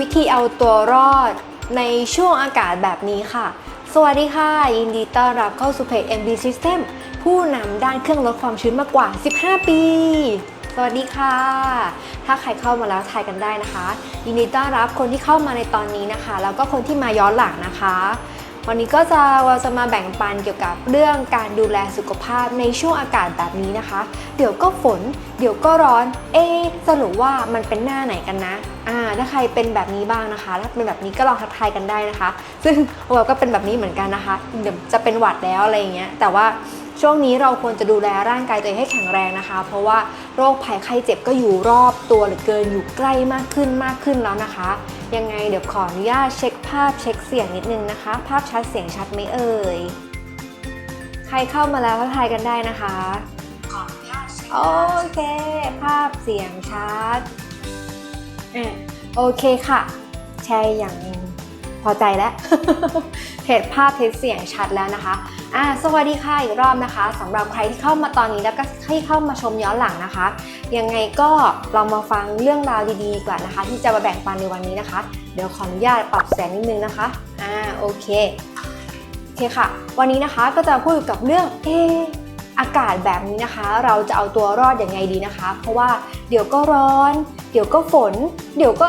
วิธีเอาตัวรอดในช่วงอากาศแบบนี้ค่ะ สวัสดีค่ะ ยินดีต้อนรับเข้าสู่เพจ MB System ผู้นำด้านเครื่องลดความชื้นมากว่า 15 ปี สวัสดีค่ะ ถ้าใครเข้ามาแล้วทายกันได้นะคะ ยินดีต้อนรับคนที่เข้ามาในตอนนี้นะคะ แล้วก็คนที่มาย้อนหลังนะคะ วันนี้ก็จะเราจะมาแบ่งปันเกี่ยวกับเรื่องการดูแลสุขภาพในช่วงอากาศแบบนี้นะคะ เดี๋ยวก็ฝน เดี๋ยวก็ร้อน เอ๊สรุปว่ามันเป็นหน้าไหนกันนะอ่าถ้าใครเป็นแบบนี้บ้างนะคะ ถ้าเป็นแบบนี้ก็ลองทักทายกันได้นะคะ ซึ่งเราก็เป็นแบบนี้เหมือนกันนะคะเดี๋ยวจะเป็นหวัดแล้วอะไรอย่างเงี้ยแต่ว่า ช่วงนี้เราควรจะดูแลร่างกายตัวเองให้แข็งแรงนะคะ เพราะว่าโรคภัยไข้เจ็บก็อยู่รอบตัวเหลือเกินอยู่ใกล้มากขึ้นมากขึ้นแล้วนะคะ ยังไงเดี๋ยวขออนุญาตเช็คภาพเช็คเสียงนิดนึงนะคะ ภาพชัดเสียงชัดไหมเอ่ยใครเข้ามาแล้วทักทายกันได้นะคะโอเค ภาพเสียงชัดอโอเคค่ะ แชร์อย่างพอใจแล้วเห็นภาพเห็นเสียงชัดแล้วนะคะ อ่าสวัสดีค่ะอีกรอบนะคะสำหรับใครที่เข้ามาตอนนี้แล้วก็ที่เข้ามาชมย้อนหลังนะคะ ยังไงก็เรามาฟังเรื่องราวดีๆก่อนนะคะ ที่จะมาแบ่งปันในวันนี้นะคะ เดี๋ยวขออนุญาตปรับแสงนิดนึงนะคะอ่าโอเคโอเคค่ะ วันนี้นะคะก็จะพูดกับเรื่องเอออากาศแบบนี้นะคะ เราจะเอาตัวรอดอย่างไงดีนะคะ เพราะว่าเดี๋ยวก็ร้อน เดี๋ยวก็ฝน เดี๋ยวก็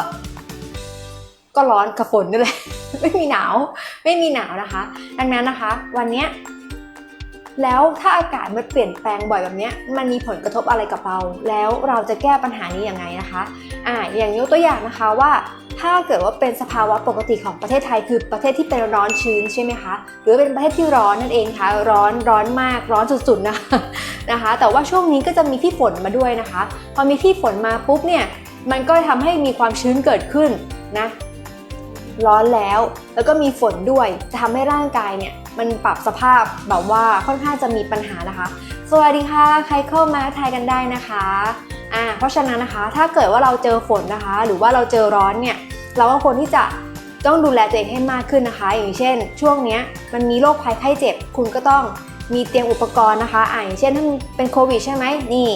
ก็ร้อนกับฝนนี่แหละ ไม่มีหนาว ไม่มีหนาวนะคะ ดังนั้นนะคะ วันเนี้ยแล้วถ้าอากาศมันเปลี่ยนแปลงบ่อยแบบนี้มันมีผลกระทบอะไรกับเรา แล้วเราจะแก้ปัญหานี้ยังไงนะคะอ่าอย่างยกตัวอย่างนะคะว่า ถ้าเกิดว่าเป็นสภาวะปกติของประเทศไทย คือประเทศที่เป็นร้อนชื้นใช่ไหมคะหรือเป็นประเทศที่ร้อนนั่นเองค่ะร้อนร้อนมากร้อนสุดๆนะนะคะ แต่ว่าช่วงนี้ก็จะมีพี่ฝนมาด้วยนะคะ พอมีพี่ฝนมาปุ๊บเนี่ยมันก็ทำให้มีความชื้นเกิดขึ้นนะ ร้อนแล้ว แล้วก็มีฝนด้วยจะทำให้ร่างกายเนี่ยมันปรับสภาพแบบว่าค่อนข้างจะมีปัญหานะคะ สวัสดีค่ะ ใครเข้ามาทายกันได้นะคะอ่าเพราะฉะนั้นนะคะ ถ้าเกิดว่าเราเจอฝนนะคะ หรือว่าเราเจอร้อนเนี่ยเราก็ควรที่จะต้องดูแลตัวเองให้มากขึ้นนะคะ อย่างเช่น ช่วงนี้มันมีโรคภัยไข้เจ็บ คุณก็ต้องมีเตรียมอุปกรณ์นะคะอ่าอย่างเช่นถ้าเป็นโควิดใช่ไหมนี่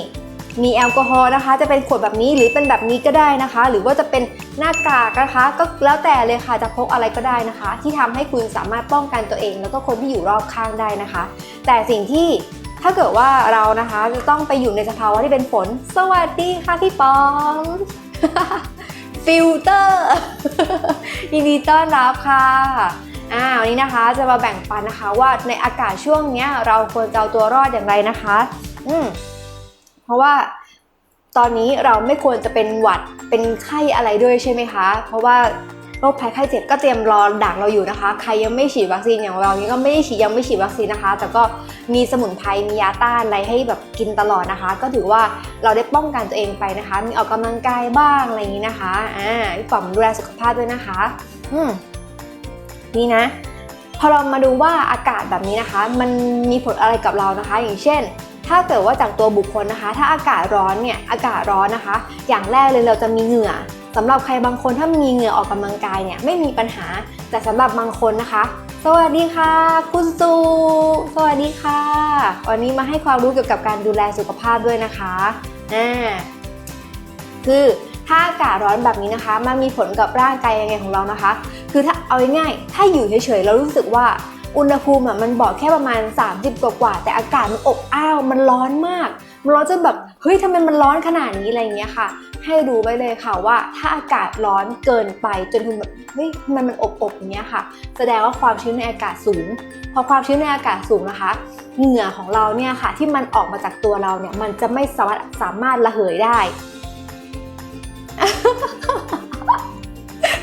มีแอลกอฮอล์นะคะ จะเป็นขวดแบบนี้หรือเป็นแบบนี้ก็ได้นะคะ หรือว่าจะเป็นหน้ากากนะคะ ก็แล้วแต่เลยค่ะจะพกอะไรก็ได้นะคะ ที่ทำให้คุณสามารถป้องกันตัวเอง แล้วก็คนที่อยู่รอบข้างได้นะคะ แต่สิ่งที่ถ้าเกิดว่าเรานะคะจะต้องไปอยู่ในสภาวะที่เป็นฝน สวัสดีค่ะพี่ปอมฟิลเตอร์ยินดีต้อนรับค่ะอ่าวันนี้นะคะจะมาแบ่งปันนะคะว่าในอากาศช่วงเนี้ยเราควรจะเอาตัวรอดอย่างไรนะคะ อืม ราะว่าตอนนี้เราไม่ควรจะเป็นหวัดเป็นไข้อะไรด้วยใช่ไหมคะ เพราะว่าโรคภัยไข้เจ็บก็เตรียมรอดักเราอยู่นะคะ ใครยังไม่ฉีดวัคซีนอย่างเรานี้ก็ไม่ได้ฉีดยังไม่ฉีดวัคซีนนะคะ แต่ก็มีสมุนไพรมียาต้านอะไรให้แบบกินตลอดนะคะ ก็ถือว่าเราได้ป้องกันตัวเองไปนะคะ มีออกกำลังกายบ้างอะไรอย่างนี้นะคะอ่าพี่ป๋อมดูแลสุขภาพด้วยนะคะ อืมนี่นะ พอเรามาดูว่าอากาศแบบนี้นะคะ มันมีผลอะไรกับเรานะคะ อย่างเช่น ถ้าเกิดว่าจากตัวบุคคลนะคะ ถ้าอากาศร้อนเนี่ยอากาศร้อนนะคะ อย่างแรกเลยเราจะมีเหงื่อสำหรับใครบางคนถ้ามีเหงื่อออกกำลังกายเนี่ยไม่มีปัญหาแต่สำหรับบางคนนะคะ สวัสดีค่ะ คุณซูสวัสดีค่ะ วันนี้มาให้ความรู้เกี่ยวกับการดูแลสุขภาพด้วยนะคะอ่าคือถ้าอากาศร้อนแบบนี้นะคะ มันมีผลกับร่างกายยังไงของเรานะคะ คือถ้าเอาง่ายๆถ้าอยู่เฉยๆเรารู้สึกว่า อุณหภูมิอะมันบอกแค่ประมาณ 30 กว่ากว่า แต่อากาศมันอบอ้าวมันร้อนมาก มันร้อนจนแบบเฮ้ยทำไมมันร้อนขนาดนี้อะไรอย่างเงี้ยค่ะ ให้ดูไว้เลยค่ะว่าถ้าอากาศร้อนเกินไปจนคุณแบบเฮ้ยทำไมมันอบอบอย่างเงี้ยค่ะ แสดงว่าความชื้นในอากาศสูง พอความชื้นในอากาศสูงนะคะ เหงื่อของเราเนี่ยค่ะ ที่มันออกมาจากตัวเราเนี่ยมันจะไม่สามารถสามารถระเหยได้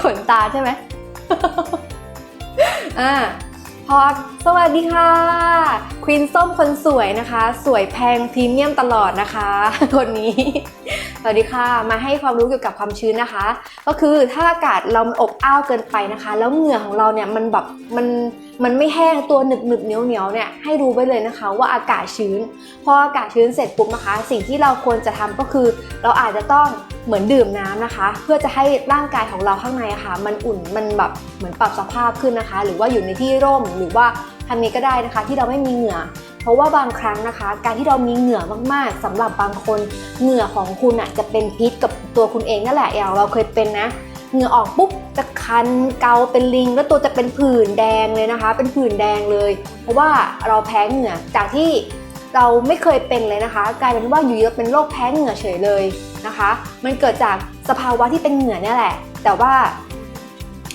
ขนตาใช่ไหมอ่า พอสวัสดีค่ะ ควีนส้มคนสวยนะคะ สวยแพงพรีเมียมตลอดนะคะคนนี้ สวัสดีค่ะ มาให้ความรู้เกี่ยวกับความชื้นนะคะ ก็คือถ้าอากาศเรามันอบอ้าวเกินไปนะคะ แล้วเหงื่อของเราเนี่ยมันแบบมัน มันไม่แห้งตัวหนึบหนึบๆเหนียวเหนียวๆเนี่ยให้รู้ไว้เลยนะคะว่าอากาศชื้น พออากาศชื้นเสร็จปุ๊บนะคะ สิ่งที่เราควรจะทำก็คือ เราอาจจะต้องเหมือนดื่มน้ำนะคะ เพื่อจะให้ร่างกายของเราข้างในะค่ะ มันอุ่นมันแบบเหมือนปรับสภาพขึ้นนะคะ หรือว่าอยู่ในที่ร่มหรือว่าทำนี้ก็ได้นะคะ ที่เราไม่มีเหงื่อเพราะว่าบางครั้งนะคะ การที่เรามีเหงื่อมากๆสำหรับบางคนเหงื่อของคุณอะจะเป็นพิษกับตัวคุณเองนั่นแหละอย่างเราเคยเป็นนะ เหงื่อออกปุ๊บจะคันเกาเป็นลิง แล้วตัวจะเป็นผื่นแดงเลยนะคะ เป็นผื่นแดงเลย เพราะว่าเราแพ้เหงื่อจากที่เราไม่เคยเป็นเลยนะคะ กลายเป็นว่าอยู่ๆเป็นโรคแพ้เหงื่อเฉยเลยนะคะ มันเกิดจากสภาวะที่เป็นเหงื่อเนี่ยแหละ แต่ว่า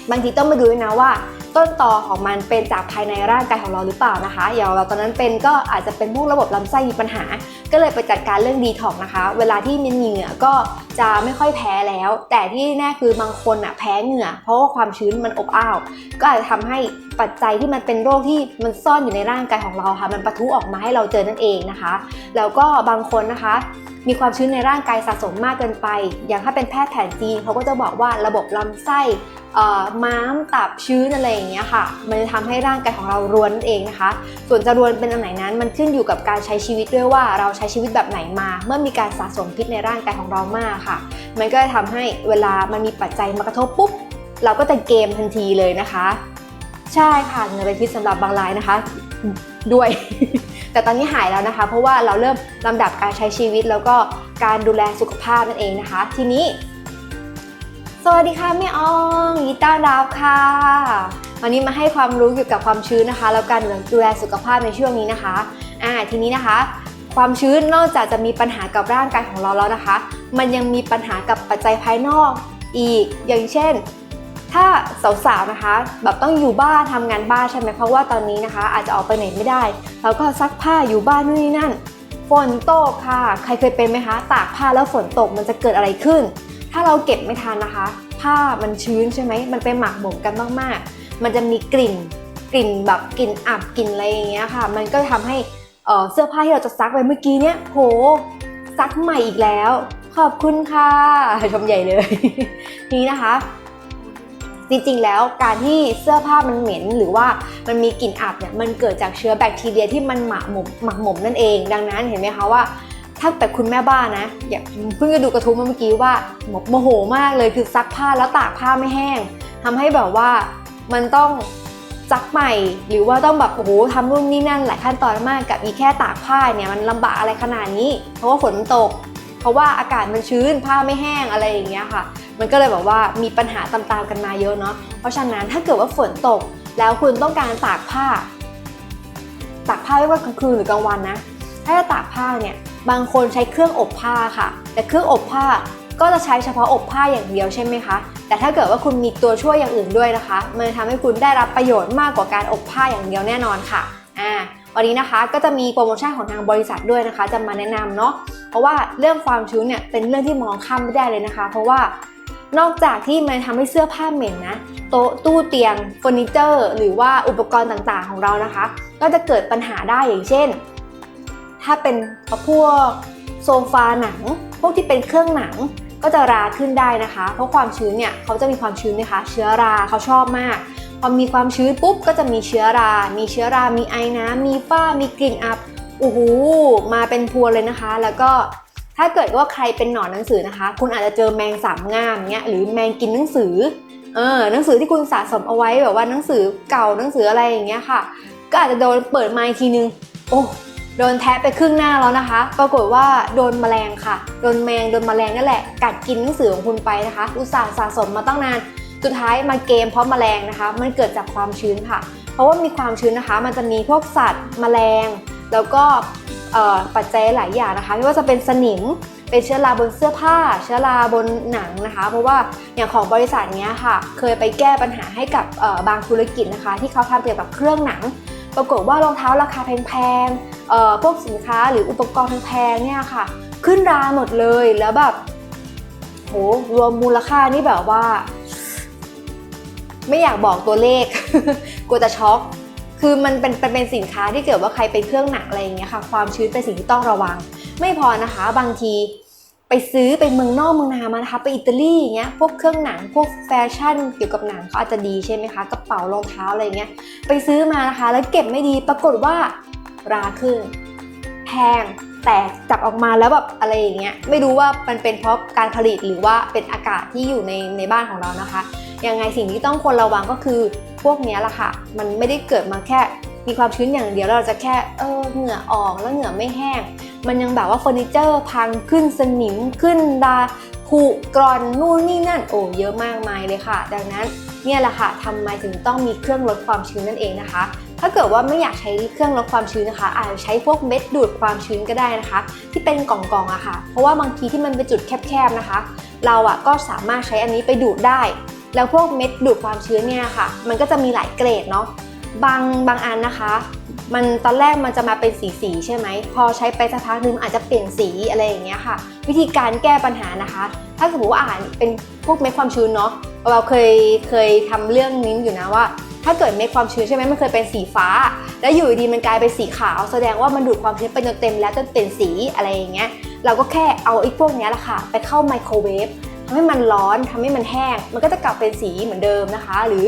บางทีต้องมาดูนะว่า ต้นตอของมันเป็นจากภายในร่างกายของเราหรือเปล่านะคะ อย่างเราตอนนั้นเป็นก็อาจจะเป็นพวกระบบลำไส้มีปัญหา ก็เลยไปจัดการเรื่องดีท็อกนะคะ เวลาที่มีเหงื่อก็จะไม่ค่อยแพ้แล้ว แต่ที่แน่คือบางคนอะแพ้เหงื่อ เพราะว่าความชื้นมันอบอ้าว ก็อาจจะทำให้ปัจจัยที่มันเป็นโรคที่มันซ่อนอยู่ในร่างกายของเราค่ะ มันปะทุออกมาให้เราเจอนั่นเองนะคะ แล้วก็บางคนนะคะมีความชื้นในร่างกายสะสมมากเกินไป อย่างถ้าเป็นแพทย์แผนจีนเขาก็จะบอกว่าระบบลำไส้ม้ามตับชื้นอะไรอย่างเงี้ยค่ะ มันจะทำให้ร่างกายของเรารวนนั่นเองนะคะ ส่วนจะรวนเป็นอันไหนนั้น มันขึ้นอยู่กับการใช้ชีวิตด้วยว่าเราใช้ชีวิตแบบไหนมา เมื่อมีการสะสมพิษในร่างกายของเรามากค่ะ มันก็จะทำให้เวลามันมีปัจจัยมากระทบปุ๊บเราก็จะเกมทันทีเลยนะคะ ใช่ค่ะเงื่อเป็นพิษสำหรับบางรายนะคะด้วย แต่ตอนนี้หายแล้วนะคะ เพราะว่าเราเริ่มลำดับการใช้ชีวิตแล้วก็การดูแลสุขภาพนั่นเองนะคะ ทีนี้ สวัสดีค่ะแม่อองยินต้อนรับค่ะ วันนี้มาให้ความรู้เกี่ยวกับความชื้นนะคะ แล้วการดูแลสุขภาพในช่วงนี้นะคะอ่าทีนี้นะคะ ความชื้นนอกจากจะมีปัญหากับร่างกายของเราแล้วนะคะ มันยังมีปัญหากับปัจจัยภายนอกอีก อย่างเช่น ถ้าสาวๆนะคะแบบต้องอยู่บ้านทำงานบ้านใช่ไหมเพราะว่าตอนนี้นะคะ อาจจะออกไปไหนไม่ได้ เราก็ซักผ้าอยู่บ้านนู่นนี่นั่นฝนตกค่ะ ใครเคยเป็นไหมคะ ตากผ้าแล้วฝนตกมันจะเกิดอะไรขึ้น ถ้าเราเก็บไม่ทันนะคะ ผ้ามันชื้นใช่ไหม มันไปหมักหมมกันมากๆ มันจะมีกลิ่นกลิ่นแบบกลิ่นอับกลิ่นอะไรอย่างเงี้ยค่ะ มันก็ทำให้เสื้อผ้าที่เราจะซักไปเมื่อกี้เนี้ยโหซักใหม่อีกแล้ว ขอบคุณค่ะชมใหญ่เลยนี่นะคะ จริงๆแล้วการที่เสื้อผ้ามันเหม็นหรือว่ามันมีกลิ่นอับเนี่ยมันเกิดจากเชื้อแบคทีเรียที่มันหมักหมมหมักหมมนั่นเอง ดังนั้นเห็นไหมคะว่าถ้าแบบคุณแม่บ้านนะอย่าเพิ่งจะดูกระทู้มาเมื่อกี้ว่าโมโหมากเลยคือซักผ้าแล้วตากผ้าไม่แห้งทำให้แบบว่า มันต้องซักใหม่ หรือว่าต้องแบบโอ้โหทำนู่นนี่นั่นหลายขั้นตอนมากกับอีแค่ตากผ้าเนี่ยมันลำบากอะไรขนาดนี้ เพราะว่าฝนมันตก เพราะว่าอากาศมันชื้นผ้าไม่แห้งอะไรอย่างเงี้ยค่ะ มันก็เลยแบบว่ามีปัญหาตามๆกันมาเยอะเนาะเพราะฉะนั้นถ้าเกิดว่าฝนตกแล้วคุณต้องการตากผ้า ตากผ้าไม่ว่ากลางคืนหรือกลางวันนะ ถ้าจะตากผ้าเนี่ยบางคนใช้เครื่องอบผ้าค่ะ แต่เครื่องอบผ้า ก็จะใช้เฉพาะอบผ้าอย่างเดียวใช่ไหมคะ แต่ถ้าเกิดว่าคุณมีตัวช่วยอย่างอื่นด้วยนะคะ มันจะทำให้คุณได้รับประโยชน์มากกว่าการอบผ้าอย่างเดียวแน่นอนค่ะอ่าวันนี้นะคะก็จะมีโปรโมชั่นของทางบริษัทด้วยนะคะ จะมาแนะนำเนาะเพราะว่าเรื่องความชื้นเนี่ยเป็นเรื่องที่มองข้ามไม่ได้เลยนะคะ เพราะว่านอกจากที่มันทำให้เสื้อผ้าเหม็นนะโต๊ะตู้เตียงเฟอร์นิเจอร์ หรือว่าอุปกรณ์ต่างๆของเรานะคะ ก็จะเกิดปัญหาได้อย่างเช่น ถ้าเป็นพวกโซฟาหนัง พวกที่เป็นเครื่องหนัง ก็จะราขึ้นได้นะคะ เพราะความชื้นเนี่ยเขาจะมีความชื้นนะคะ เชื้อราเขาชอบมากพอมีความชื้นปุ๊บก็จะมีเชื้อรา มีเชื้อรา มีไอน้ำมีฝ้า มีกลิ่นอับโอ้โหมาเป็นพรวเลยนะคะ แล้วก็ถ้าเกิดว่าใครเป็นหนอนหนังสือนะคะ คุณอาจจะเจอแมงสามง่ามเงี้ยหรือแมงกินหนังสือเออหนังสือที่คุณสะสมเอาไว้แบบว่าหนังสือเก่าหนังสืออะไรอย่างเงี้ยค่ะ ก็อาจจะโดนเปิดมาอีกทีนึง โอ้ โดนแทะไปครึ่งหน้าแล้วนะคะ ปรากฏว่าโดนแมลงค่ะ โดนแมง โดนแมลงนั่นแหละ กัดกินหนังสือของคุณไปนะคะ อุตส่าห์สะสมมาตั้งนาน สุดท้ายมาเกมเพราะแมลงนะคะ มันเกิดจากความชื้นค่ะ เพราะว่ามีความชื้นนะคะ มันจะมีพวกสัตว์ แมลง แล้วก็ปัจจัยหลายอย่างนะคะ ไม่ว่าจะเป็นสนิม เป็นเชื้อราบนเสื้อผ้า เชื้อราบนหนังนะคะ เพราะว่าอย่างของบริษัทเนี้ยค่ะ เคยไปแก้ปัญหาให้กับบางธุรกิจนะคะ ที่เขาทำเกี่ยวกับเครื่องหนัง ปรากฏว่ารองเท้าราคาแพงๆพวกสินค้าหรืออุปกรณ์แพงๆเนี่ยค่ะ ขึ้นราหมดเลยแล้วแบบโหรวมมูลค่านี่แบบว่า ไม่อยากบอกตัวเลขกลัวจะช็อกคือมันเป็นเป็นสินค้าที่เกิดว่าใครเป็นเครื่องหนังอะไรอย่างเงี้ยค่ะ ความชื้นเป็นสิ่งที่ต้องระวัง ไม่พอนะคะ บางที ไปซื้อไปเมืองนอกเมืองนามานะคะไปอิตาลีอย่างเงี้ยพวกเครื่องหนังพวกแฟชั่นเกี่ยวกับหนังเขาอาจจะดีใช่ไหมคะกระเป๋ารองเท้าอะไรอย่างเงี้ยไปซื้อมานะคะ แล้วเก็บไม่ดีปรากฏว่าราขึ้นแพงแต่จับออกมาแล้วแบบอะไรอย่างเงี้ยไม่รู้ว่ามันเป็นเพราะการผลิตหรือว่าเป็นอากาศที่อยู่ในในบ้านของเรานะคะยังไงสิ่งที่ต้องควรระวังก็คือพวกเนี้ยแหละค่ะ มันไม่ได้เกิดมาแค่มีความชื้นอย่างเดียวเราจะแค่เออเหงื่อออกแล้วเหงื่อไม่แห้ง มันยังแบบว่าเฟอร์นิเจอร์พังขึ้นสนิมขึ้นดาผุกร่อนนู่นนี่นั่นโอ้เยอะมากมายเลยค่ะ ดังนั้นเนี่ยแหละค่ะทำไมถึงต้องมีเครื่องลดความชื้นนั่นเองนะคะ ถ้าเกิดว่าไม่อยากใช้เครื่องลดความชื้นนะคะ อาจจะใช้พวกเม็ดดูดความชื้นก็ได้นะคะ ที่เป็นกล่องๆอะค่ะ เพราะว่าบางทีที่มันเป็นจุดแคบๆนะคะ เราอะก็สามารถใช้อันนี้ไปดูดได้ แล้วพวกเม็ดดูดความชื้นเนี่ยค่ะ มันก็จะมีหลายเกรดเนาะบางบางอันนะคะ มันตอนแรกมันจะมาเป็นสีสีๆใช่ไหม พอใช้ไปสักพักนึงอาจจะเปลี่ยนสีอะไรอย่างเงี้ยค่ะ วิธีการแก้ปัญหานะคะ ถ้าสมมติว่าอาหารเป็นพวกเม็ดความชื้นเนาะเราเคยเคยทำเรื่องนี้อยู่นะว่า ถ้าเกิดเม็ดความชื้นใช่ไหมมันเคยเป็นสีฟ้า แล้วอยู่ดีมันกลายเป็นสีขาว แสดงว่ามันดูดความชื้นไปจนเต็มแล้วจนเป็นสีอะไรอย่างเงี้ยเราก็แค่เอาไอ้พวกเนี้ยแหละค่ะ ไปเข้าไมโครเวฟทำให้มันร้อนทำให้มันแห้ง มันก็จะกลับเป็นสีเหมือนเดิมนะคะ หรือ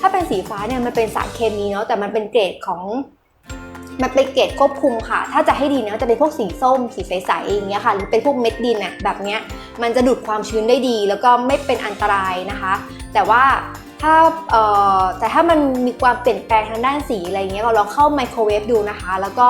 ถ้าเป็นสีฟ้าเนี่ยมันเป็นสารเคมีเนาะแต่มันเป็นเกรดของมันเป็นเกรดควบคุมค่ะ ถ้าจะให้ดีเนี่ยจะเป็นพวกสีส้ม สีใสๆอย่างเงี้ยค่ะ หรือเป็นพวกเม็ดดินน่ะแบบเนี้ย มันจะดูดความชื้นได้ดี แล้วก็ไม่เป็นอันตรายนะคะ แต่ว่าถ้าเออแต่ถ้ามันมีความเปลี่ยนแปลงทางด้านสีอะไรเงี้ยเราลองเข้าไมโครเวฟดูนะคะ แล้วก็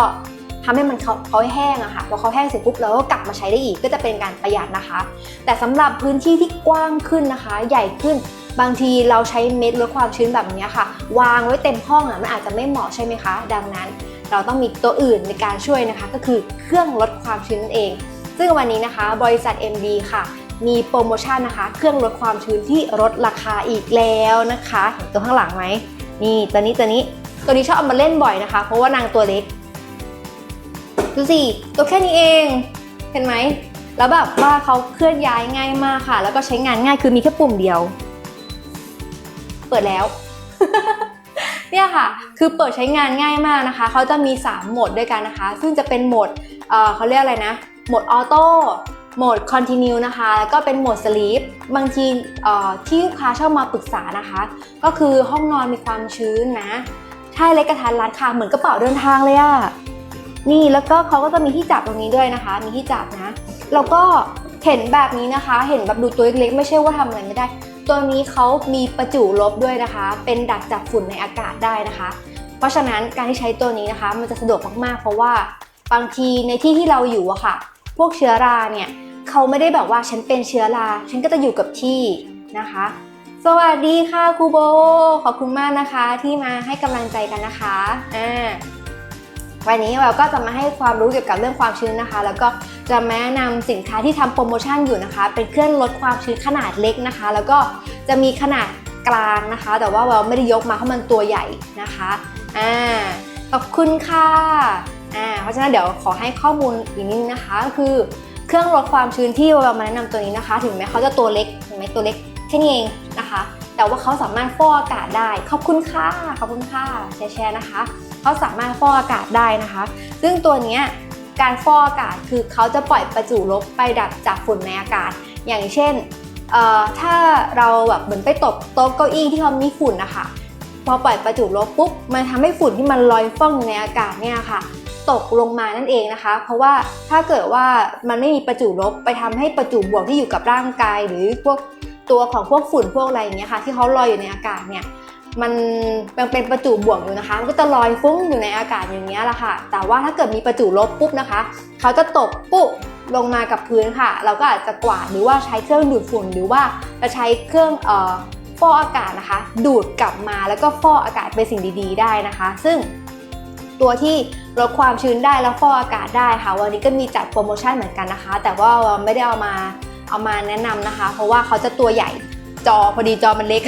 ทำให้มันเขาเขาให้แห้งอะค่ะ พอเขาแห้งเสร็จปุ๊บเราก็กลับมาใช้ได้อีก ก็จะเป็นการประหยัดนะคะ แต่สำหรับพื้นที่ที่กว้างขึ้นนะคะ ใหญ่ขึ้น บางทีเราใช้เม็ดลดความชื้นแบบนี้ค่ะ วางไว้เต็มห้องอะมันอาจจะไม่เหมาะใช่ไหมคะ ดังนั้น เราต้องมีตัวอื่นในการช่วยนะคะ ก็คือเครื่องลดความชื้นนั่นเอง ซึ่งวันนี้นะคะ บริษัท MD ค่ะ มีโปรโมชั่นนะคะ เครื่องลดความชื้นที่ลดราคาอีกแล้วนะคะเห็นตัวข้างหลังไหมนี่ตัวนี้ตัวนี้ตัวนี้ชอบเอามาเล่นบ่อยนะคะ เพราะว่านางตัวเล็กดูสิตัวแค่นี้เองเห็นไหมแล้วแบบว่าเขาเคลื่อนย้ายง่ายมากค่ะ แล้วก็ใช้งานง่ายคือมีแค่ปุ่มเดียว เปิดแล้ว เนี่ยค่ะ คือเปิดใช้งานง่ายมากนะคะ เขาจะมี 3 โหมดด้วยกันนะคะ ซึ่งจะเป็นโหมดเเขาเรียกอะไรนะ โหมดออโต้โหมดคอนติเนียนะคะ แล้วก็เป็นโหมดสลีปบางทีที่ลูกค้าชอบมาปรึกษานะคะ ก็คือห้องนอนมีความชื้นนะใช่เล็กกระทันรัดค่ะเหมือนกระเป๋าเดินทางเลยอะนี่แล้วก็เขาก็จะมีที่จับตรงนี้ด้วยนะคะ มีที่จับนะ แล้วก็เห็นแบบนี้นะคะ เห็นแบบดูตัวเล็กๆไม่ใช่ว่าทำอะไรไม่ได้ ตัวนี้เขามีประจุลบด้วยนะคะ เป็นดักจับฝุ่นในอากาศได้นะคะ เพราะฉะนั้นการที่ใช้ตัวนี้นะคะ มันจะสะดวกมากๆ เพราะว่าบางทีในที่ที่เราอยู่อะค่ะ พวกเชื้อราเนี่ยเขาไม่ได้แบบว่าฉันเป็นเชื้อรา ฉันก็จะอยู่กับที่นะคะ สวัสดีค่ะครูโบ ขอบคุณมากนะคะ ที่มาให้กำลังใจกันนะคะอ่า วันนี้เราก็จะมาให้ความรู้เกี่ยวกับเรื่องความชื้นนะคะ แล้วก็จะแนะนำสินค้าที่ทำโปรโมชั่นอยู่นะคะ เป็นเครื่องลดความชื้นขนาดเล็กนะคะ แล้วก็จะมีขนาดกลางนะคะ แต่ว่าเราไม่ได้ยกมาเพราะมันตัวใหญ่นะคะอ่าขอบคุณค่ะอ่าเพราะฉะนั้นเดี๋ยวขอให้ข้อมูลอีกนิดนึงนะคะก็คือเครื่องลดความชื้นที่เรามาแนะนำตัวนี้นะคะ ถึงแม้เขาจะตัวเล็กถึงแม้ตัวเล็กแค่นี้เองนะคะ แต่ว่าเขาสามารถฟอกอากาศได้ ขอบคุณค่ะขอบคุณค่ะแชร์นะคะ เขาสามารถฟอกอากาศได้นะคะ ซึ่งตัวนี้การฟอกอากาศคือเขาจะปล่อยประจุลบไปดักจับฝุ่นในอากาศ อย่างเช่นถ้าเราแบบเหมือนไปตบโต๊ะเก้าอี้ที่เขามีฝุ่นนะคะพอปล่อยประจุลบปุ๊บมันทำให้ฝุ่นที่มันลอยฟ้องอยู่ในอากาศเนี่ยค่ะ ตกลงมานั่นเองนะคะ เพราะว่าถ้าเกิดว่ามันไม่มีประจุลบไปทำให้ประจุบวกที่อยู่กับร่างกาย หรือพวกตัวของพวกฝุ่นพวกอะไรอย่างเงี้ยค่ะ ที่เขาลอยอยู่ในอากาศเนี่ย มันยังเป็นประจุบวกอยู่นะคะ มันก็จะลอยฟุ้งอยู่ในอากาศอย่างเงี้ยแหละค่ะ แต่ว่าถ้าเกิดมีประจุลบปุ๊บนะคะ เขาจะตกปุ๊บลงมากับพื้นค่ะ เราก็อาจจะกวาดหรือว่าใช้เครื่องดูดฝุ่นหรือว่าจะใช้เครื่องเอ่อฟอกอากาศนะคะ ดูดกลับมาแล้วก็ฟอกอากาศเป็นสิ่งดีๆ ได้นะคะ ซึ่งตัวที่ลดความชื้นได้แล้วฟอกอากาศได้ค่ะ วันนี้ก็มีจัดโปรโมชั่นเหมือนกันนะคะ แต่ว่าเราไม่ได้เอามาเอามาแนะนำนะคะ เพราะว่าเขาจะตัวใหญ่จอพอดีจอมันเล็ก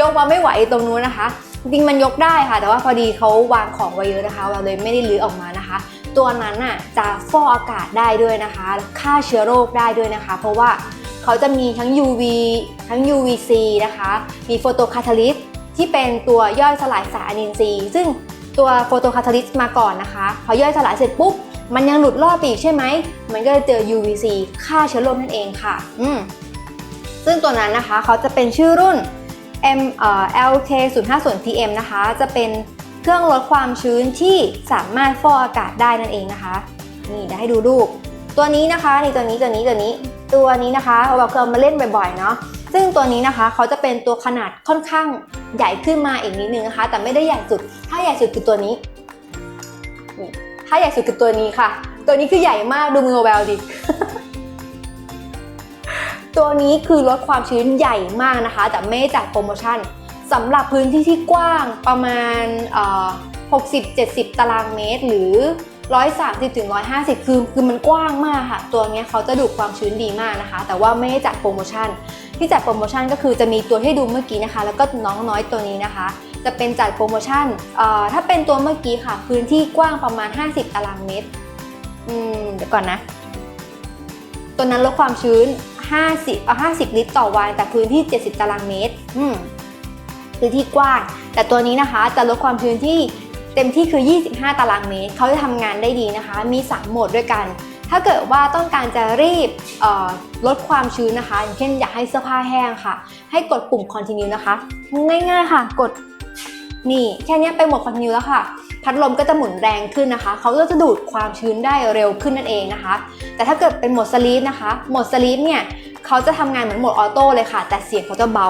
ยกมาไม่ไหวตรงนู้นนะคะจริงมันยกได้ค่ะ แต่ว่าพอดีเขาวางของไว้เยอะนะคะ เราเลยไม่ได้ลื้อออกมานะคะ ตัวนั้นน่ะจะฟอกอากาศได้ด้วยนะคะฆ่าเชื้อโรคได้ด้วยนะคะ เพราะว่าเขาจะมีทั้ง UV ทั้ง UVC นะคะ มีโฟโตคาทาลิสที่เป็นตัวย่อยสลายสารอนินทรีย์ซึ่งตัวโฟโตคาทาลิสมาก่อนนะคะ พอย่อยสลายเสร็จปุ๊บ มันยังหลุดรอดไปอีกใช่ไหม มันก็จะเจอ UVC ฆ่าเชื้อโรคนั่นเองค่ะ อืมซึ่งตัวนั้นนะคะเขาจะเป็นชื่อรุ่น M เอ่อ LK 0 5 0 PM นะคะ จะเป็นเครื่องลดความชื้นที่สามารถฟอกอากาศได้นั่นเองนะคะ นี่เดี๋ยวให้ดูรูป ตัวนี้นะคะนี่ตัวนี้ตัวนี้ตัวนี้ตัวนี้นะคะเราเคยเอามาเล่นบ่อยๆเนาะซึ่งตัวนี้นะคะเขาจะเป็นตัวขนาดค่อนข้างใหญ่ขึ้นมาอีกนิดนึงนะคะ แต่ไม่ได้ใหญ่สุด ถ้าใหญ่สุดคือตัวนี้ ถ้าใหญ่สุดคือตัวนี้ค่ะ ตัวนี้คือใหญ่มากดูมือแววดิ ตัวนี้คือลดความชื้นใหญ่มากนะคะ แต่ไม่จัดโปรโมชั่นสำหรับพื้นที่ที่กว้างประมาณเอ่อ60-70 ตารางเมตร หรือ 130ถึง150 คือคือมันกว้างมากค่ะ ตัวนี้เขาจะดูดความชื้นดีมากนะคะ แต่ว่าไม่ได้จัดโปรโมชั่น ที่จัดโปรโมชั่นก็คือจะมีตัวที่ดูเมื่อกี้นะคะ แล้วก็น้องน้อยตัวนี้นะคะ จะเป็นจัดโปรโมชั่น ถ้าเป็นตัวเมื่อกี้ค่ะ พื้นที่กว้างประมาณ 50 ตารางเมตร อืม เดี๋ยวก่อนนะ ตัวนั้นลดความชื้น 50เอา50 ลิตรต่อวันแต่พื้นที่ 70 ตารางเมตรอืมพื้นที่กว้าง แต่ตัวนี้นะคะจะลดความชื้นที่เต็มที่คือ 25 ตารางเมตรเขาจะทำงานได้ดีนะคะ มี 3 โหมดด้วยกัน ถ้าเกิดว่าต้องการจะรีบเอ่อลดความชื้นนะคะ อย่างเช่นอยากให้เสื้อผ้าแห้งค่ะ ให้กดปุ่ม continue นะคะ ง่ายๆค่ะ กดนี่แค่เนี้ยไปโหมด continue แล้วค่ะ พัดลมก็จะหมุนแรงขึ้นนะคะ เขาก็จะดูดความชื้นได้เร็วขึ้นนั่นเองนะคะ แต่ถ้าเกิดเป็นโหมดสลีปนะคะ โหมดสลีปเนี่ยเขาจะทำงานเหมือนโหมดออโต้เลยค่ะ แต่เสียงเขาจะเบา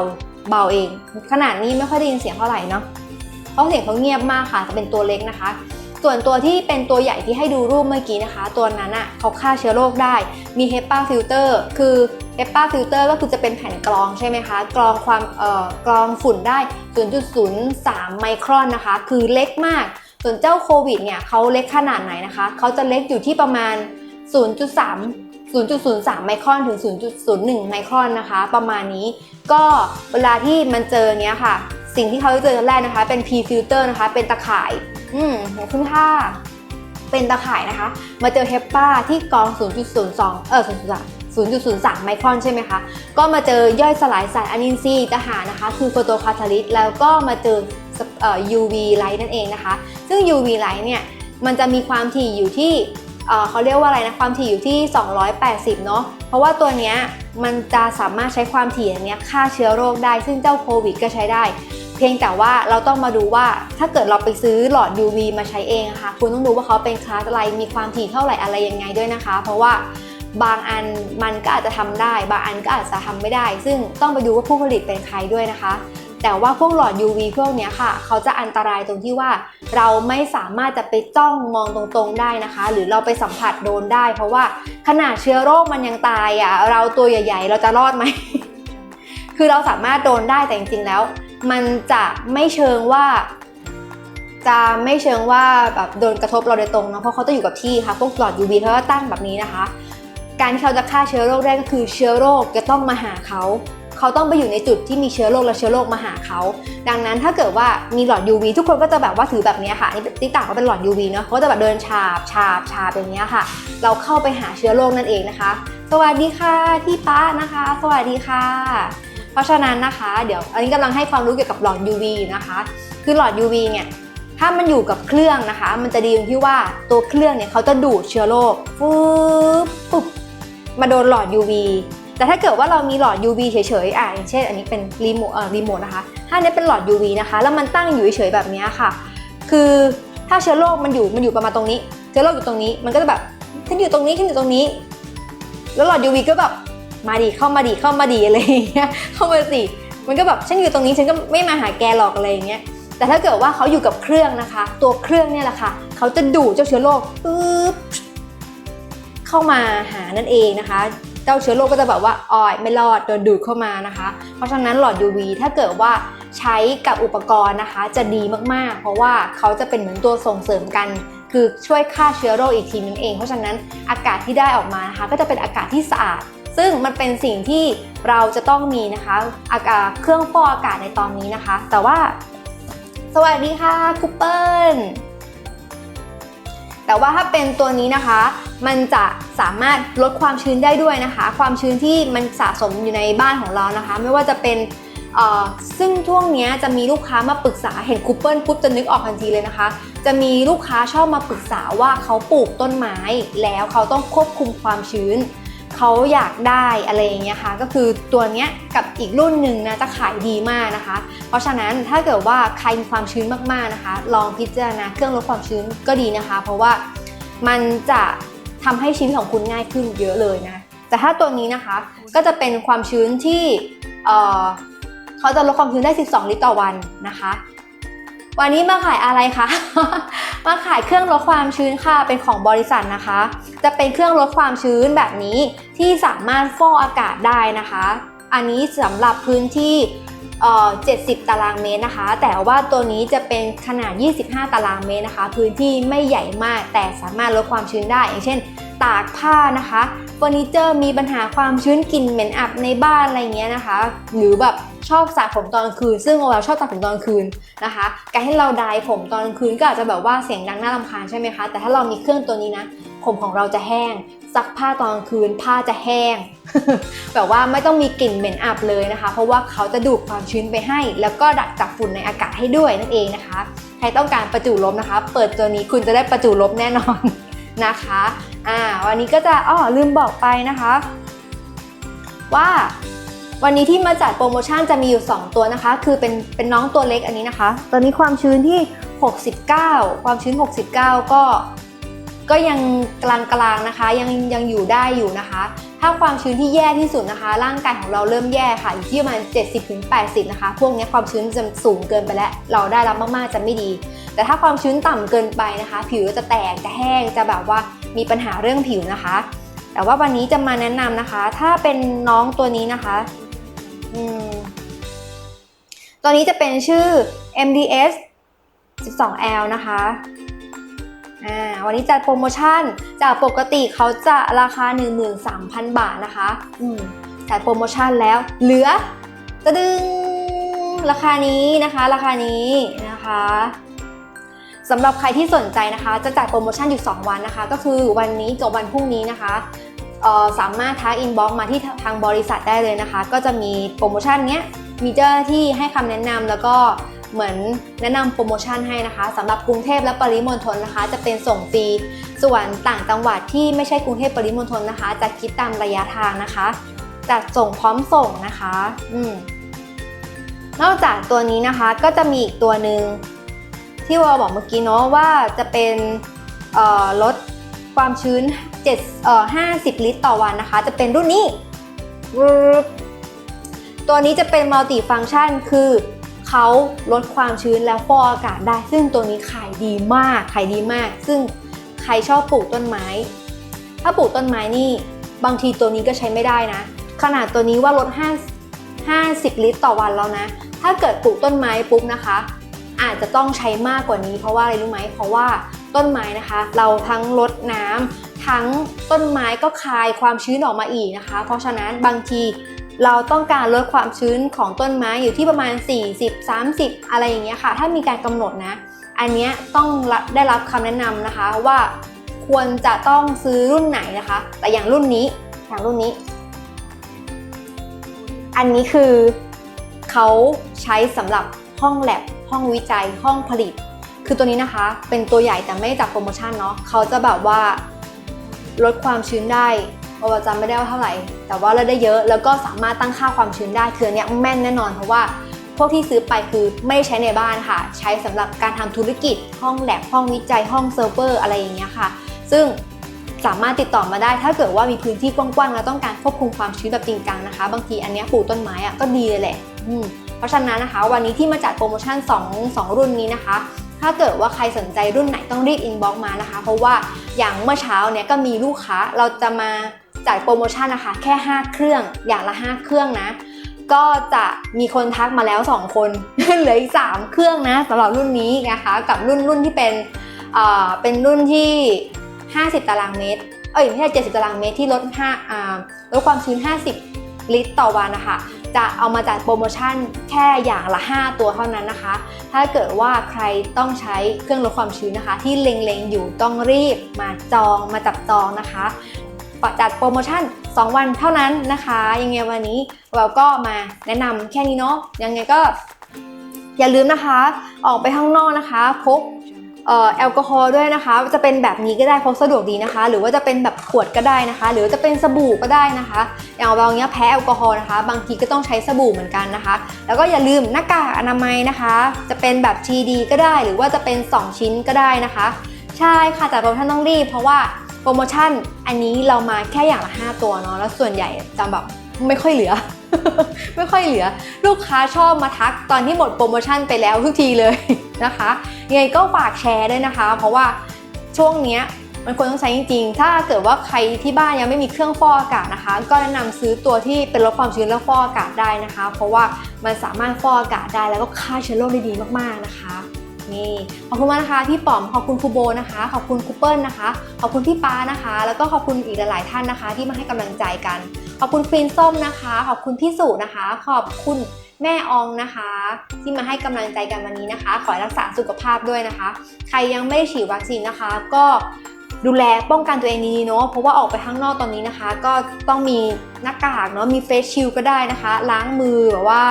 เบาเอง ขนาดนี้ไม่ค่อยได้ยินเสียงเท่าไหร่เนาะ เพราะเสียงเขาเงียบมากค่ะจะเป็นตัวเล็กนะคะ ส่วนตัวที่เป็นตัวใหญ่ที่ให้ดูรูปเมื่อกี้นะคะ ตัวนั้นอะ่ะเขาฆ่าเชื้อโรคได้ มี HEPA filter คือ HEPA filter ก็คือจะเป็นแผ่นกรองใช่ไหมคะ กรองความเอ่อกรองฝุ่นได้ 0.03 ไมครอนนะคะ คือเล็กมาก ส่วนเจ้าโควิดเนี่ยเขาเล็กขนาดไหนนะคะเขาจะเล็กอยู่ที่ประมาณ 0.3 0.03 ไมครอนถึง 0.01 ไมครอนนะคะ ประมาณนี้ ก็เวลาที่มันเจอเนี้ยค่ะ สิ่งที่เขาจะเจอแรกนะคะ เป็น P filter นะคะ เป็นตะข่าย อืมขอบคุณค่ะเป็นตะข่ายนะคะ มาเจอเฮปปาที่กอง 0.02 เออ0.03 0.03 ไมครอนใช่ไหมคะ ก็มาเจอย่อยสลายสารอนินทรีย์ทหารนะคะ คือโฟโตคาทาลิสแล้วก็มาเจอ UV light นั่นเองนะคะ ซึ่ง UV light เนี่ยมันจะมีความถี่อยู่ที่เขาเรียกว่าอะไรนะความถี่อยู่ที่ 280 เนาะเพราะว่าตัวเนี้ยมันจะสามารถใช้ความถี่อันเนี้ยฆ่าเชื้อโรคได้ซึ่งเจ้าโควิดก็ใช้ได้ เพียงแต่ว่าเราต้องมาดูว่าถ้าเกิดเราไปซื้อหลอด UV มาใช้เองะค่ะคุณต้องดูว่าเขาเป็นคลาสอะไรมีความถี่เท่าไหร่อะไรยังไงด้วยนะคะ เพราะว่าบางอันมันก็อาจจะทำได้ บางอันก็อาจจะทำไม่ได้ ซึ่งต้องไปดูว่าผู้ผลิตเป็นใครด้วยนะคะ แต่ว่าพวกหลอด UV พวกนี้ค่ะ เขาจะอันตรายตรงที่ว่าเราไม่สามารถจะไปจ้องมองตรงๆได้นะคะ หรือเราไปสัมผัสโดนได้ เพราะว่าขนาดเชื้อโรคมันยังตายอะเราตัวใหญ่ ๆ เราจะรอดไหม คือเราสามารถโดนได้แต่จริงๆแล้ว มันจะไม่เชิงว่า จะไม่เชิงว่าแบบโดนกระทบเราโดยตรงเนาะเพราะเขาจะอยู่กับที่ค่ะพวกหลอด UV เขาก็ตั้งแบบนี้นะคะ การที่เขาจะฆ่าเชื้อโรคได้ก็คือเชื้อโรคจะต้องมาหาเขา เขาต้องไปอยู่ในจุดที่มีเชื้อโรคและเชื้อโรคมาหาเขา ดังนั้นถ้าเกิดว่ามีหลอด UV ทุกคนก็จะแบบว่าถือแบบนี้ค่ะนี่ติ๊กต่างก็เป็นหลอด UV เนาะเขาก็จะแบบเดินฉาบฉาบฉาบอย่างนี้ยค่ะ เราเข้าไปหาเชื้อโรคนั่นเองนะคะ สวัสดีค่ะพี่ป้านะคะ สวัสดีค่ะ เพราะฉะนั้นนะคะ เดี๋ยวอันนี้กำลังให้ความรู้เกี่ยวกับหลอด UV อยู่นะคะ คือหลอด UV เนี่ยถ้ามันอยู่กับเครื่องนะคะ มันจะดีตรงที่ว่าตัวเครื่องเนี่ยเขาจะดูดเชื้อโรคปุ๊บปุ๊บมาโดนหลอด UV แต่ถ้าเกิดว่าเรามีหลอด UV เฉยๆอะอย่างเช่นอันนี้เป็นรีโมทเอ่อรีโมทนะคะถ้านี้เป็นหลอด UV นะคะ แล้วมันตั้งอยู่เฉยๆแบบนี้ค่ะ คือถ้าเชื้อโรคมันอยู่มันอยู่ประมาณตรงนี้ เชื้อโรคอยู่ตรงนี้มันก็จะแบบฉันอยู่ตรงนี้ฉันอยู่ตรงนี้ แล้วหลอด UV ก็แบบมาดิเข้ามาดิเข้ามาดิอะไรอย่างเงี้ยเข้ามาสิมันก็แบบฉันอยู่ตรงนี้ฉันก็ไม่มาหาแกหรอกอะไรอย่างเงี้ยแต่ถ้าเกิดว่าเขาอยู่กับเครื่องนะคะ ตัวเครื่องเนี่ยแหละค่ะเขาจะดูดเจ้าเชื้อโรคปึ๊บเข้ามาหานั่นเองนะคะ จ้าเชื้อโรคก็จะแบบว่าออยไม่รอดโดนดูดเข้ามานะคะ เพราะฉะนั้นหลอด UV ถ้าเกิดว่าใช้กับอุปกรณ์นะคะ จะดีมากๆ เพราะว่าเขาจะเป็นเหมือนตัวส่งเสริมกัน คือช่วยฆ่าเชื้อโรคอีกทีนึงเอง เพราะฉะนั้นอากาศที่ได้ออกมานะคะก็จะเป็นอากาศที่สะอาด ซึ่งมันเป็นสิ่งที่เราจะต้องมีนะคะอากาศเครื่องฟอกอากาศในตอนนี้นะคะ แต่ว่า สวัสดีค่ะคุปเปิล แต่ว่าถ้าเป็นตัวนี้นะคะ มันจะสามารถลดความชื้นได้ด้วยนะคะ ความชื้นที่มันสะสมอยู่ในบ้านของเรานะคะ ไม่ว่าจะเป็นอ่อซึ่งช่วงนี้จะมีลูกค้ามาปรึกษาเห็นคูเปิลปุ๊บจะนึกออกทันทีเลยนะคะ จะมีลูกค้าชอบมาปรึกษาว่าเขาปลูกต้นไม้ แล้วเขาต้องควบคุมความชื้น เขาอยากได้อะไรอย่างเงี้ยค่ะก็คือตัวเนี้ยกับอีกรุ่นหนึ่งนะจะขายดีมากนะคะ เพราะฉะนั้นถ้าเกิดว่าใครมีความชื้นมากๆนะคะ ลองพิจารณาเครื่องลดความชื้นก็ดีนะคะ เพราะว่ามันจะทำให้ชีวิตของคุณง่ายขึ้นเยอะเลยนะแต่ถ้าตัวนี้นะคะก็จะเป็นความชื้นที่เเขาจะลดความชื้นได้ 12 ลิตรต่อวันนะคะ วันนี้มาขายอะไรคะ มาขายเครื่องลดความชื้นค่ะ เป็นของบริษัทนะคะ จะเป็นเครื่องลดความชื้นแบบนี้ที่สามารถฟอกอากาศได้นะคะ อันนี้สำหรับพื้นที่ 70 ตารางเมตรนะคะ แต่ว่าตัวนี้จะเป็นขนาด 25 ตารางเมตรนะคะ พื้นที่ไม่ใหญ่มากแต่สามารถลดความชื้นได้ อย่างเช่น ตากผ้านะคะเฟอร์นิเจอร์มีปัญหาความชื้นกลิ่นเหม็นอับในบ้านอะไรเงี้ยนะคะ หรือแบบชอบสระผมตอนคืน ซึ่งเราชอบสระผมตอนคืนนะคะ การให้เราดายผมตอนคืนก็อาจจะแบบว่าเสียงดังน่ารำคาญใช่ไหมคะ แต่ถ้าเรามีเครื่องตัวนี้นะผมของเราจะแห้ง ซักผ้าตอนกลางคืนผ้าจะแห้ง แบบว่าไม่ต้องมีกลิ่นเหม็นอับเลยนะคะ เพราะว่าเขาจะดูดความชื้นไปให้ แล้วก็ดักจับฝุ่นในอากาศให้ด้วยนั่นเองนะคะ ใครต้องการประจุลมนะคะ เปิดตัวนี้คุณจะได้ประจุลมแน่นอนนะคะอ่าวันนี้ก็จะอ้อลืมบอกไปนะคะ ว่าวันนี้ที่มาจัดโปรโมชั่นจะมีอยู่ 2 ตัวนะคะ คือเป็นเป็นน้องตัวเล็กอันนี้นะคะ ตอนนี้ความชื้นที่ 69 ความชื้น 69 ก็ ก็ยังกลางๆนะคะ ยังยังอยู่ได้อยู่นะคะ ถ้าความชื้นที่แย่ที่สุดนะคะ ร่างกายของเราเริ่มแย่ค่ะอยู่ที่ประมาณ 70-80 นะคะ พวกนี้ความชื้นจะสูงเกินไปแล้ว เราได้รับมากๆจะไม่ดี แต่ถ้าความชื้นต่ำเกินไปนะคะ ผิวจะแตกจะแห้งจะแบบว่ามีปัญหาเรื่องผิวนะคะ แต่ว่าวันนี้จะมาแนะนำนะคะ ถ้าเป็นน้องตัวนี้นะคะตัวนี้จะเป็นชื่อ MDS 12L นะคะ อ่าวันนี้จัดโปรโมชั่นจากปกติเขาจะราคา 13,000 บาทนะคะอืมจัดโปรโมชั่นแล้วเหลือจะดึงราคานี้นะคะ ราคานี้นะคะสำหรับใครที่สนใจนะคะ จะจัดโปรโมชั่นอยู่ 2 วันนะคะ ก็คือวันนี้กับวันพรุ่งนี้นะคะสามารถทักอินบ็อกมาที่ทางบริษัทได้เลยนะคะ ก็จะมีโปรโมชั่นเนี้ยมีเจ้าที่ให้คำแนะนำแล้วก็ เหมือนแนะนำโปรโมชั่นให้นะคะสำหรับกรุงเทพและปริมณฑลนะคะ จะเป็นส่งฟรีส่วนต่างจังหวัดที่ไม่ใช่กรุงเทพปริมณฑลนะคะ จะคิดตามระยะทางนะคะจัดส่งพร้อมส่งนะคะอืมนอกจากตัวนี้นะคะก็จะมีอีกตัวหนึ่งที่วอบอกเมื่อกี้เนาะว่าจะเป็นลดความชื้น7เอ่อ50 ลิตรต่อวันนะคะ จะเป็นรุ่นนี้ ตัวนี้จะเป็นมัลติฟัง c t ชันคือ เขาลดความชื้นแล้วฟอกอากาศได้ ซึ่งตัวนี้ขายดีมากขายดีมาก ซึ่งใครชอบปลูกต้นไม้ ถ้าปลูกต้นไม้นี่บางทีตัวนี้ก็ใช้ไม่ได้นะ ขนาดตัวนี้ว่าลด5 50 ลิตรต่อวันแล้วนะ ถ้าเกิดปลูกต้นไม้ปุ๊บนะคะ อาจจะต้องใช้มากกว่านี้ เพราะว่าอะไรรู้ไหมเพราะว่าต้นไม้นะคะ เราทั้งลดน้ำทั้งต้นไม้ก็คายความชื้นออกมาอีกนะคะ เพราะฉะนั้นบางที เราต้องการลดความชื้นของต้นไม้อยู่ที่ประมาณ 40 30 อะไรอย่างเงี้ยค่ะ ถ้ามีการกำหนดนะ อันเนี้ยต้องได้รับคำแนะนำนะคะว่าควรจะต้องซื้อรุ่นไหนนะคะ แต่อย่างรุ่นนี้อย่างรุ่นนี้ อันนี้คือเขาใช้สำหรับห้องแลบห้องวิจัยห้องผลิต คือตัวนี้นะคะ เป็นตัวใหญ่แต่ไม่จับโปรโมชั่นเนาะเขาจะแบบว่าลดความชื้นได้ โอ้จำไม่ได้ว่าเท่าไหร่ แต่ว่าลดได้เยอะ แล้วก็สามารถตั้งค่าความชื้นได้คืออนเนี้ยแม่นแน่นอนเพราะว่าพวกที่ซื้อไปคือไม่ใช้ในบ้านค่ะ ใช้สำหรับการทำธุรกิจ ห้องแลบห้องวิจัยห้องเซิร์ฟเวอร์อะไรอย่างเงี้ยค่ะ ซึ่งสามารถติดต่อมาได้ถ้าเกิดว่ามีพื้นที่กว้างๆ แล้วต้องการควบคุมความชื้นแบบจริงจังนะคะ บางทีอันเนี้ยปลูกต้นไม้อะก็ดีเลยแหละเพราะฉะนั้นนะคะ วันนี้ที่มาจัดโปรโมชั่น 2 2 รุ่นนี้นะคะ ถ้าเกิดว่าใครสนใจรุ่นไหนต้องรีบอินบ็อกมานะคะ เพราะว่าอย่างเมื่อเช้าเนี่ยก็มีลูกค้าเราจะมา จัดโปรโมชั่นนะคะ แค่ 5 เครื่องอย่างละ 5 เครื่องนะ ก็จะมีคนทักมาแล้ว 2 คนเหลืออีก 3 เครื่องนะสำหรับรุ่นนี้นะคะ กับรุ่นรุ่นที่เป็นเอ่อเป็นรุ่นที่ 50 ตารางเมตร เอ้ยไม่ใช่70 ตารางเมตรที่ลด5อ่าลดความชื้น 50 ลิตรต่อวันนะคะจะเอามาจัดโปรโมชั่นแค่อย่างละ 5 ตัวเท่านั้นนะคะ ถ้าเกิดว่าใครต้องใช้เครื่องลดความชื้นนะคะ ที่เล็งๆอยู่ต้องรีบมาจองมาจับจองนะคะ จัดโปรโมชั่น 2 วันเท่านั้นนะคะ ยังไงวันนี้เราก็มาแนะนำแค่นี้เนาะยังไงก็อย่าลืมนะคะ ออกไปข้างนอกนะคะพกเอ่อแอลกอฮอล์ด้วยนะคะ จะเป็นแบบนี้ก็ได้พกสะดวกดีนะคะ หรือว่าจะเป็นแบบขวดก็ได้นะคะ หรือจะเป็นสบู่ก็ได้นะคะ อย่างเราเนี้ยแพ้แอลกอฮอล์นะคะ บางทีก็ต้องใช้สบู่เหมือนกันนะคะ แล้วก็อย่าลืมหน้ากากอนามัยนะคะ จะเป็นแบบ TD ก็ได้ หรือว่าจะเป็น 2 ชิ้นก็ได้นะคะ ใช่ค่ะแต่โปรโมชั่นต้องรีบเพราะว่า โปรโมชั่นอันนี้เรามาแค่อย่างละ 5 ตัวเนาะแล้วส่วนใหญ่จะแบบไม่ค่อยเหลือ ไม่ค่อยเหลือ ลูกค้าชอบมาทักตอนที่หมดโปรโมชั่นไปแล้วทุกทีเลยนะคะยังไงก็ฝากแชร์ด้วยนะคะ เพราะว่าช่วงเนี้ยมันควรต้องใช้จริงๆ ถ้าเกิดว่าใครที่บ้านยังไม่มีเครื่องฟอกอากาศนะคะ ก็แนะนำซื้อตัวที่เป็นลดความชื้นและฟอกอากาศได้นะคะ เพราะว่ามันสามารถฟอกอากาศได้แล้วก็ฆ่าเชื้อโรคได้ดีมากๆนะคะ นี่ขอบคุณมากนะคะพี่ป๋อมขอบคุณครูโบนะคะ ขอบคุณครูเปิลนะคะ ขอบคุณพี่ป้านะคะ แล้วก็ขอบคุณอีกหลายๆท่านนะคะ ที่มาให้กำลังใจกัน ขอบคุณควีนส้มนะคะ ขอบคุณพี่สุนะคะ ขอบคุณแม่อองนะคะ ที่มาให้กำลังใจกันวันนี้นะคะ ขอรักษาสุขภาพด้วยนะคะ ใครยังไม่ได้ฉีดวัคซีนนะคะ ก็ดูแลป้องกันตัวเองดีๆเนาะเพราะว่าออกไปข้างนอกตอนนี้นะคะ ก็ต้องมีหน้ากากเนาะมีเฟสชิลก็ได้นะคะ ล้างมือแบบว่า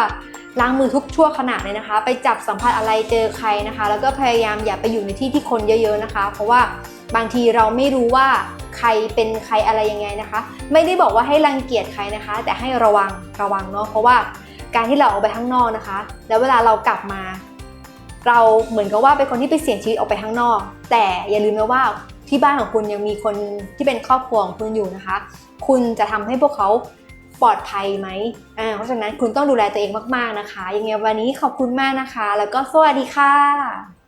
ล้างมือทุกชั่วขณะเลยนะคะ ไปจับสัมผัสอะไรเจอใครนะคะ แล้วก็พยายามอย่าไปอยู่ในที่ที่คนเยอะ ๆนะคะ เพราะว่าบางทีเราไม่รู้ว่าใครเป็นใครอะไรยังไงนะคะ ไม่ได้บอกว่าให้รังเกียจใครนะคะ แต่ให้ระวังระวังเนาะเพราะว่าการที่เราออกไปข้างนอกนะคะ แล้วเวลาเรากลับมา เราเหมือนกับว่าเป็นคนที่ไปเสี่ยงชีวิตออกไปข้างนอก แต่อย่าลืมนะว่าที่บ้านของคุณยังมีคนที่เป็นครอบครัวของคุณอยู่นะคะ คุณจะทำให้พวกเขา ปลอดภัยไหมอ่าเพราะฉะนั้นคุณต้องดูแลตัวเองมากๆนะคะ ยังไงวันนี้ขอบคุณมากนะคะ แล้วก็สวัสดีค่ะ